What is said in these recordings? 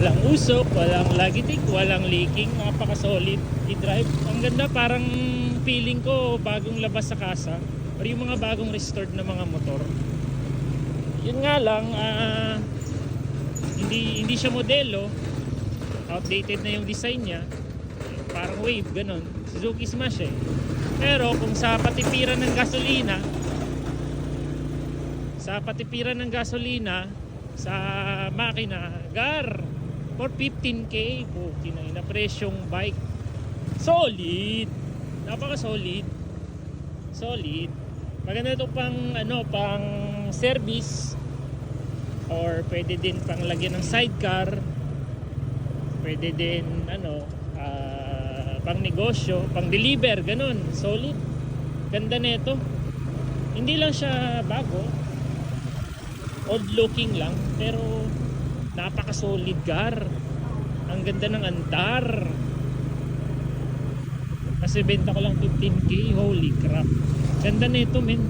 Walang usok, walang lagitik, walang leaking, napaka-solid i-drive. Ang ganda parang feeling ko bagong labas sa kasa or yung mga bagong restored na mga motor. Yun nga lang, ah, hindi hindi siya modelo. Outdated na yung design niya. Parang wave, ganun. Suzuki Smash eh. Pero kung sa patipiran ng gasolina, sa patipiran ng gasolina, sa makina, gar, for 15k, puti na ina, presyong bike. Solid! Napaka solid. Solid. Maganda ito pang, ano, pang service or pwede din pang lagyan ng sidecar pwede din ano ah, pang negosyo pang deliver ganun solid ganda nito hindi lang siya bago old looking lang pero napaka solid car ang ganda ng andar. Kasi benta ko lang 15k holy crap. Ganda nito men.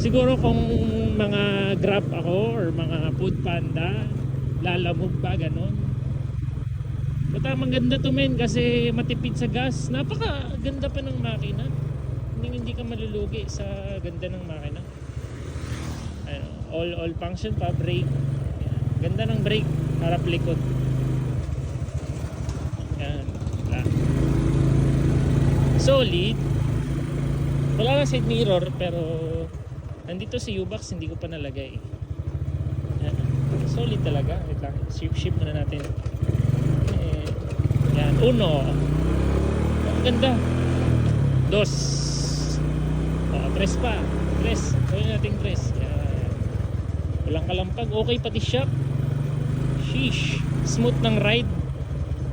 Siguro kung mga grab ako or mga food panda lalamog ba ganon Bata maganda to men kasi matipid sa gas. Napaka ganda pa ng makina. Hindi, hindi ka malulugi sa ganda ng makina. All all function pa brake. Ganda ng brake harap likod. Yan ah. solid. Wala lang side mirror pero nandito si U-Box hindi ko pa nalagay. Yan. solid talaga. Wait lang shift shift muna natin. Eh, yan. Uno. Ang ganda. Dos. Oh, tres pa. Tres. Gawin natin tres. Yan. walang kalampag. Okay pati shock sheesh. Smooth ng ride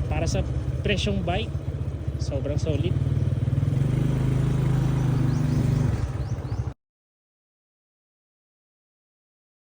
para sa presyong bike. Sobrang solid